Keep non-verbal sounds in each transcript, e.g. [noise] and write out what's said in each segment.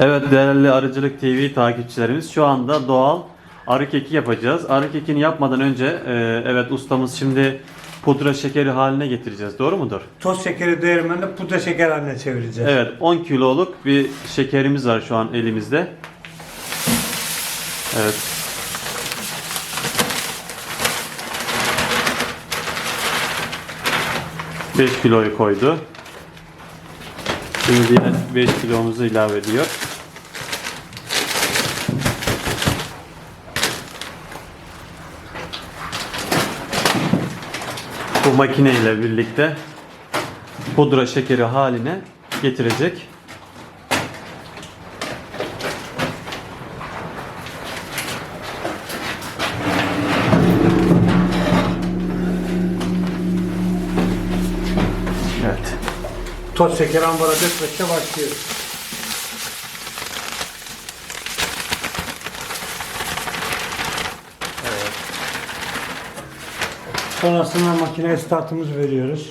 Evet değerli Arıcılık TV takipçilerimiz şu anda doğal arı keki yapacağız. Arı kekini yapmadan önce e, evet ustamız şimdi pudra şekeri haline getireceğiz. Doğru mudur? Toz şekeri değirmeninde pudra şeker haline çevireceğiz. Evet 10 kiloluk bir şekerimiz var şu an elimizde. Evet. Beş kiloyu koydu. Şimdi diğer 5 kilomuzu ilave ediyor. Bu makine ile birlikte pudra şekeri haline getirecek. Evet. Toz şeker ambara dökmekle başlıyoruz. Sonrasında makineye startımızı veriyoruz.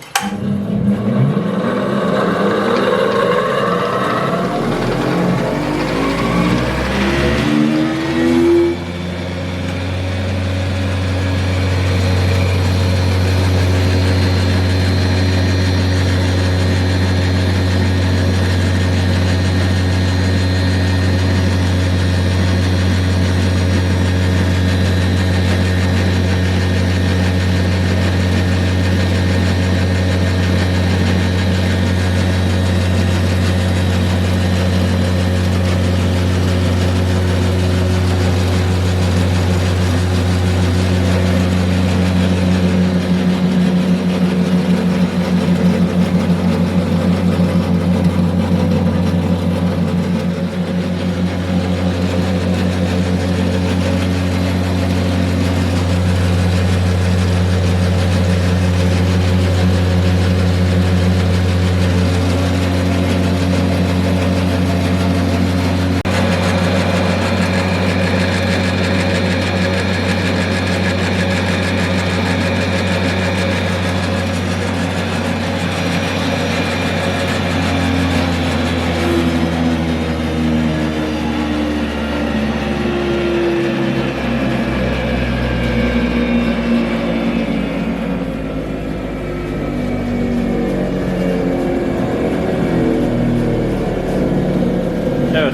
Evet.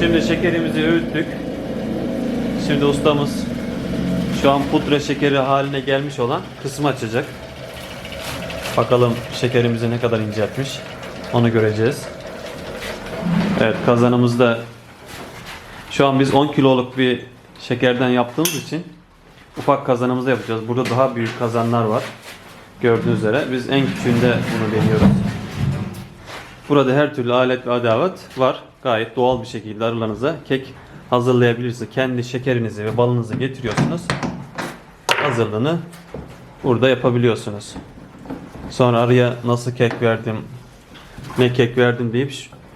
Şimdi şekerimizi öğüttük. Şimdi ustamız şu an pudra şekeri haline gelmiş olan kısmı açacak. Bakalım şekerimizi ne kadar inceltmiş. Onu göreceğiz. Evet kazanımızda şu an biz 10 kiloluk bir şekerden yaptığımız için ufak kazanımızda yapacağız. Burada daha büyük kazanlar var. Gördüğünüz üzere biz en küçüğünde bunu deniyoruz. Burada her türlü alet ve adavet var. Gayet doğal bir şekilde arılarınıza kek hazırlayabilirsiniz. Kendi şekerinizi ve balınızı getiriyorsunuz. Hazırlığını burada yapabiliyorsunuz. Sonra arıya nasıl kek verdim, ne kek verdim deyip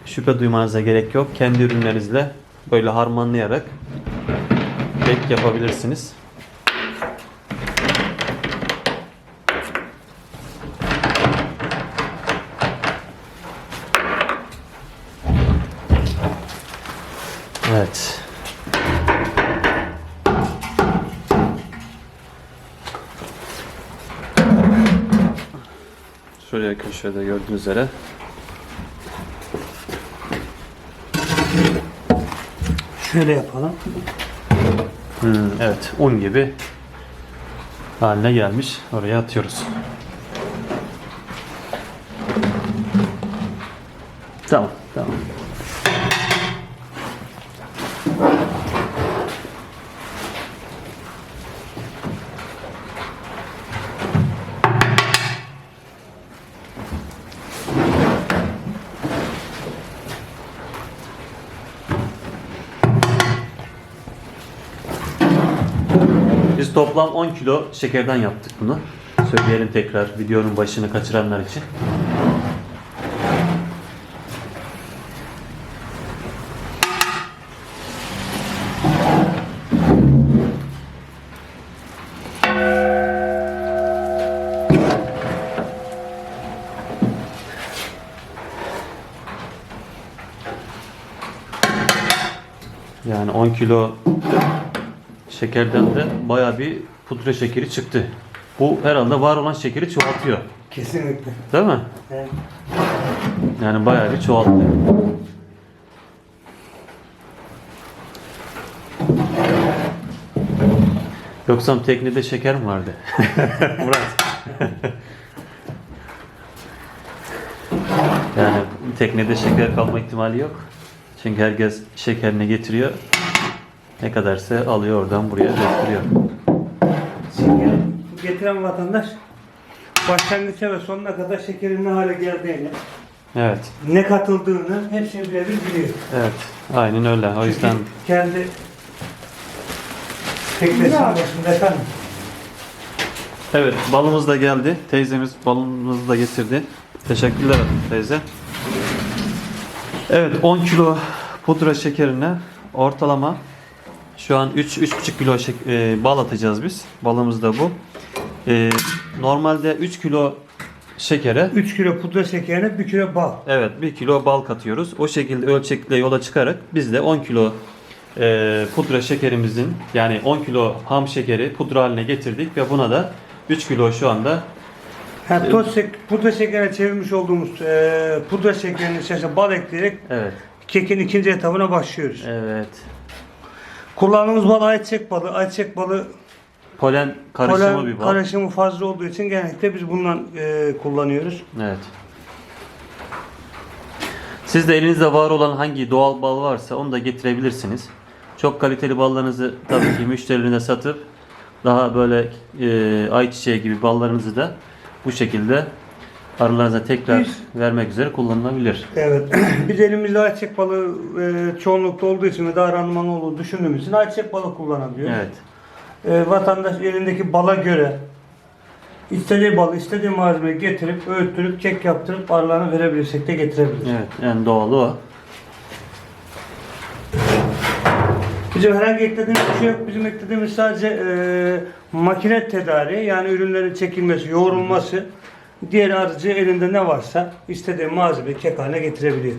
şüphe duymanıza gerek yok. Kendi ürünlerinizle böyle harmanlayarak kek yapabilirsiniz. Evet. Şuraya köşede gördüğünüz üzere. Şöyle yapalım. Hmm, evet, un gibi haline gelmiş. Oraya atıyoruz. Tamam, toplam 10 kilo şekerden yaptık bunu. Söyleyelim tekrar videonun başını kaçıranlar için. Yani 10 kilo şekerden de baya bir pudra şekeri çıktı. Bu herhalde var olan şekeri çoğaltıyor. Kesinlikle. Değil mi? Evet. Yani bayağı bir çoğalttı. Yoksa teknede şeker mi vardı? [laughs] Murat. yani teknede şeker kalma ihtimali yok. Çünkü herkes şekerini getiriyor. Ne kadarsa alıyor oradan buraya getiriyor. Şeker getiren vatandaş başlangıça ve sonuna kadar şekerin ne hale geldiğini, Evet. ne katıldığını hepsini birebir biliyor. Evet. Aynen öyle. O yüzden Kendi teknesinin başında efendim. Evet, balımız da geldi. Teyzemiz balımızı da getirdi. Teşekkürler teyze. Evet, 10 kilo pudra şekerine ortalama şu an 3 3,5 kilo şek- e, bal atacağız biz. Balımız da bu. E, normalde 3 kilo şekere 3 kilo pudra şekerine 1 kilo bal. Evet 1 kilo bal katıyoruz. O şekilde ölçekle yola çıkarak biz de 10 kilo e, pudra şekerimizin yani 10 kilo ham şekeri pudra haline getirdik ve buna da 3 kilo şu anda Ha, toz şek pudra şekerine çevirmiş olduğumuz e, pudra şekerinin içerisine bal ekleyerek evet kekin ikinci etabına başlıyoruz. evet Kullandığımız bal ayçiçek balı. Ayçiçek balı polen karışımı polen bir bal. karışımı fazla olduğu için genellikle biz bundan e, kullanıyoruz. Evet. Siz de elinizde var olan hangi doğal bal varsa onu da getirebilirsiniz. Çok kaliteli ballarınızı tabii ki müşterilerine satıp daha böyle e, ayçiçeği gibi ballarınızı da bu şekilde arılarınıza tekrar Biz- vermek üzere kullanılabilir. Evet. [clears throat] biz elimizde ayçiçek balı e, çoğunlukta olduğu için ve daha randımanlı olduğunu düşündüğümüz için ayçiçek balı kullanabiliyoruz. Evet. E, vatandaş elindeki bala göre istediği balı, istediği malzemeyi getirip, öğüttürüp, kek yaptırıp arılarına verebilirsek de getirebilir. Evet. En doğalı o. Bizim herhangi eklediğimiz bir şey yok. Bizim eklediğimiz sadece e, makine tedariği yani ürünlerin çekilmesi, yoğrulması. Diğer arıcı elinde ne varsa istediği malzemeyi kek haline getirebiliyor.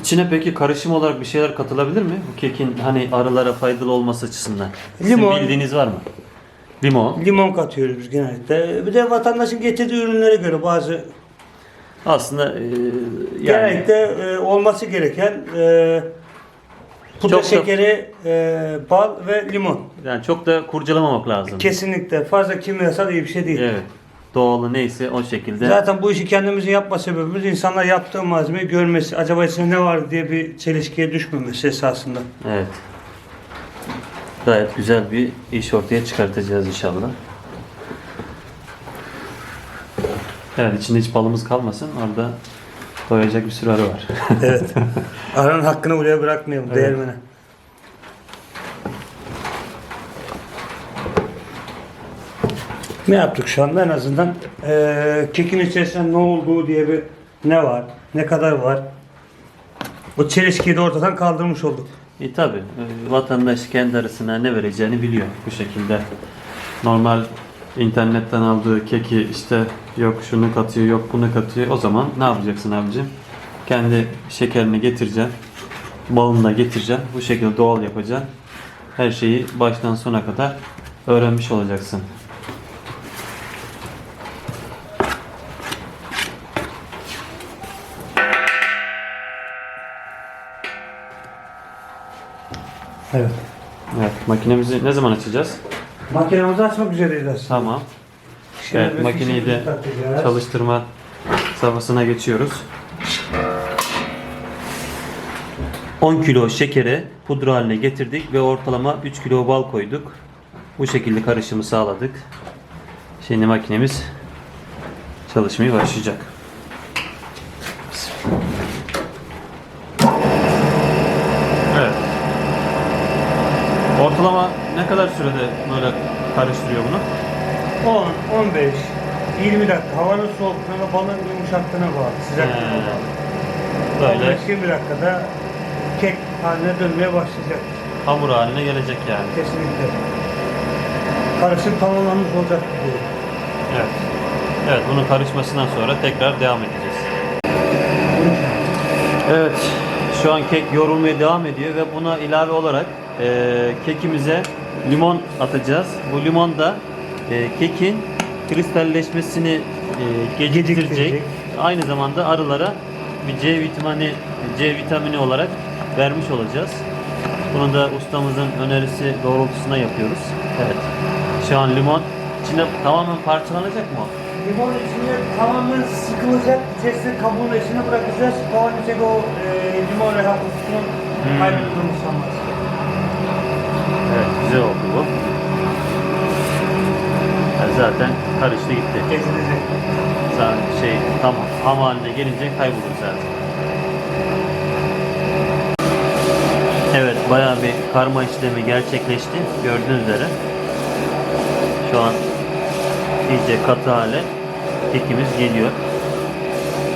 İçine peki karışım olarak bir şeyler katılabilir mi? Bu kekin hani arılara faydalı olması açısından. Sizin Limon. bildiğiniz var mı? Limon. Limon katıyoruz biz genellikle. Bir de vatandaşın getirdiği ürünlere göre bazı Aslında e, yani genellikle e, olması gereken e, pudra Çok da- şekeri, e, bal ve limon. yani çok da kurcalamamak lazım. Kesinlikle fazla kimyasal iyi bir şey değil. Evet. Doğalı neyse o şekilde. Zaten bu işi kendimizin yapma sebebimiz insanlar yaptığı malzemeyi görmesi, acaba içinde ne var diye bir çelişkiye düşmemesi esasında. Evet. Gayet güzel bir iş ortaya çıkartacağız inşallah. Evet içinde hiç balımız kalmasın. Orada doyacak bir sürü arı var. Evet. [laughs] Aranın hakkını buraya bırakmayalım Evet. değirmene. Ne yaptık şu anda en azından eee kekin içerisinde ne olduğu diye bir ne var, ne kadar var. O çelişkiyi de ortadan kaldırmış olduk. E tabi vatandaş kendi arasına ne vereceğini biliyor bu şekilde. Normal internetten aldığı keki işte yok şunu katıyor yok bunu katıyor. O zaman ne yapacaksın abicim? Kendi şekerini getireceksin. Balını da getireceksin. Bu şekilde doğal yapacaksın. Her şeyi baştan sona kadar öğrenmiş olacaksın. Evet. Evet makinemizi ne zaman açacağız? Makinemizi açmak üzereyiz aslında. Tamam. Şimdi Evet makineyi de takacağız. çalıştırma safhasına geçiyoruz. 10 kilo şekere pudra haline getirdik ve ortalama 3 kilo bal koyduk. Bu şekilde karışımı sağladık. Şimdi makinemiz çalışmaya başlayacak. Evet. Ortalama ne kadar sürede böyle karıştırıyor bunu? 10, 15, 20 dakika havanın soğukluğuna balın yumuşaklığına bağlı, sıcaklığına He. bağlı. Böyle 15-20 dakikada kek haline dönmeye başlayacak. hamur haline gelecek yani. Kesinlikle. Karışım tamamlanmış olacak diye. Evet. Evet bunun karışmasından sonra tekrar devam edeceğiz. Evet şu an kek yoğrulmaya devam ediyor ve buna ilave olarak e, kekimize limon atacağız. Bu limon da e, kekin kristalleşmesini e, geciktirecek. Aynı zamanda arılara bir C vitamini C vitamini olarak vermiş olacağız. Bunu da ustamızın önerisi doğrultusunda yapıyoruz. Evet. Şu an limon içinde tamamen parçalanacak mı? Limon içinde tamamen sıkılacak. İçerisine kabuğunu içine bırakacağız. Kovalayacak o e, limon kokusunun Hmm. kaybolduğunu sanmaz. Evet, güzel oldu bu. Yani zaten karıştı gitti. Zaten şey tamam ham haline gelince kaybolur zaten. Evet bayağı bir karma işlemi gerçekleşti. Gördüğünüz üzere. Şu an iyice katı hale kekimiz geliyor.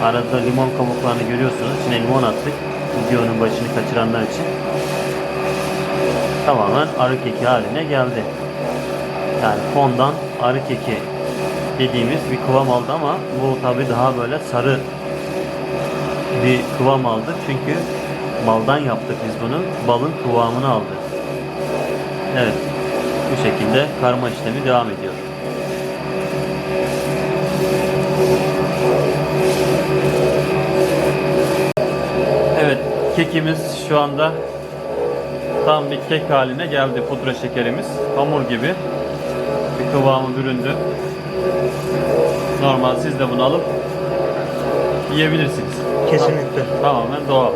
Arada limon kabuklarını görüyorsunuz. İçine limon attık. Videonun başını kaçıranlar için. Tamamen arı keki haline geldi. Yani fondan arı keki dediğimiz bir kıvam aldı ama bu tabi daha böyle sarı bir kıvam aldı. Çünkü baldan yaptık biz bunu. Balın kıvamını aldı. Evet. Bu şekilde karma işlemi devam ediyor. Evet, kekimiz şu anda tam bir kek haline geldi pudra şekerimiz. Hamur gibi bir kıvamı büründü. Normal siz de bunu alıp yiyebilirsiniz. Kesinlikle. Tamamen doğal.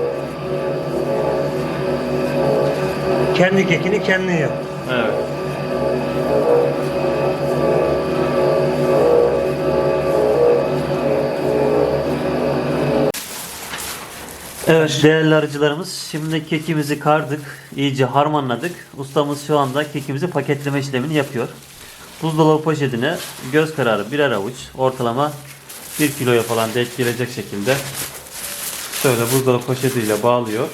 Kendi kekini kendin yap. Evet. Evet değerli arıcılarımız şimdi kekimizi kardık, iyice harmanladık. Ustamız şu anda kekimizi paketleme işlemini yapıyor. Buzdolabı poşetine göz kararı birer avuç ortalama 1 kiloya falan denk gelecek şekilde şöyle buzdolabı poşetiyle bağlıyor.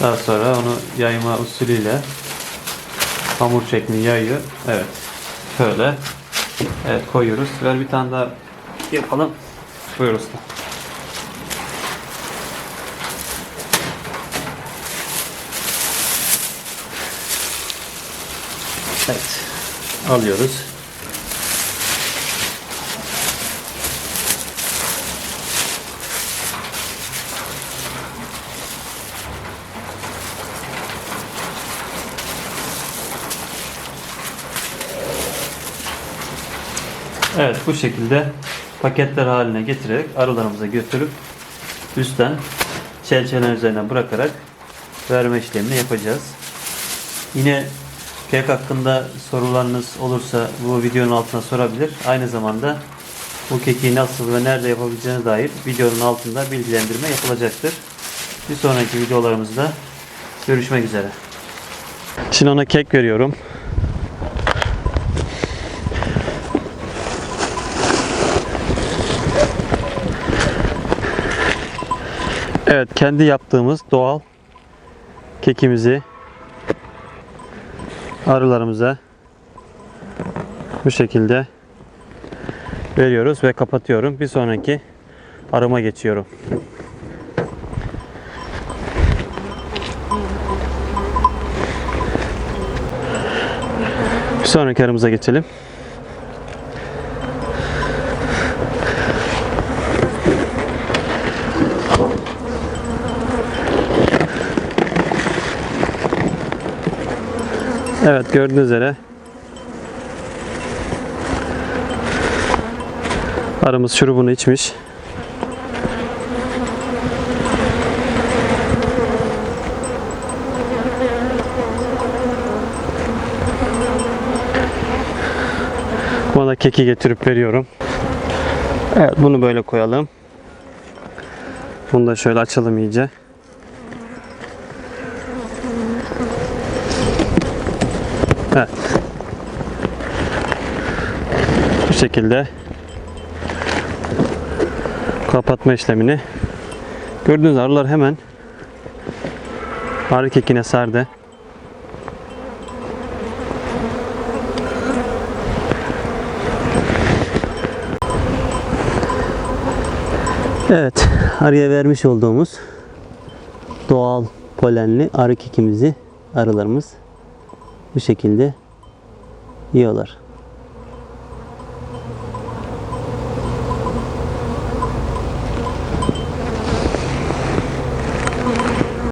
Daha sonra onu yayma usulüyle hamur şeklini yayıyor. Evet. Şöyle. Evet koyuyoruz. Ver bir tane daha yapalım. Buyur usta. Evet. Alıyoruz. Evet bu şekilde paketler haline getirerek arılarımıza götürüp üstten çelçeler üzerine bırakarak verme işlemini yapacağız. Yine kek hakkında sorularınız olursa bu videonun altına sorabilir. Aynı zamanda bu keki nasıl ve nerede yapabileceğine dair videonun altında bilgilendirme yapılacaktır. Bir sonraki videolarımızda görüşmek üzere. Şimdi ona kek veriyorum. Evet kendi yaptığımız doğal kekimizi arılarımıza bu şekilde veriyoruz ve kapatıyorum. Bir sonraki arıma geçiyorum. Bir sonraki arımıza geçelim. Evet gördüğünüz üzere arımız şurubunu içmiş. Bana keki getirip veriyorum. Evet bunu böyle koyalım. Bunu da şöyle açalım iyice. Bu şekilde kapatma işlemini gördüğünüz arılar hemen arı kekine sardı. Evet, arıya vermiş olduğumuz doğal polenli arı kekimizi arılarımız bu şekilde yiyorlar.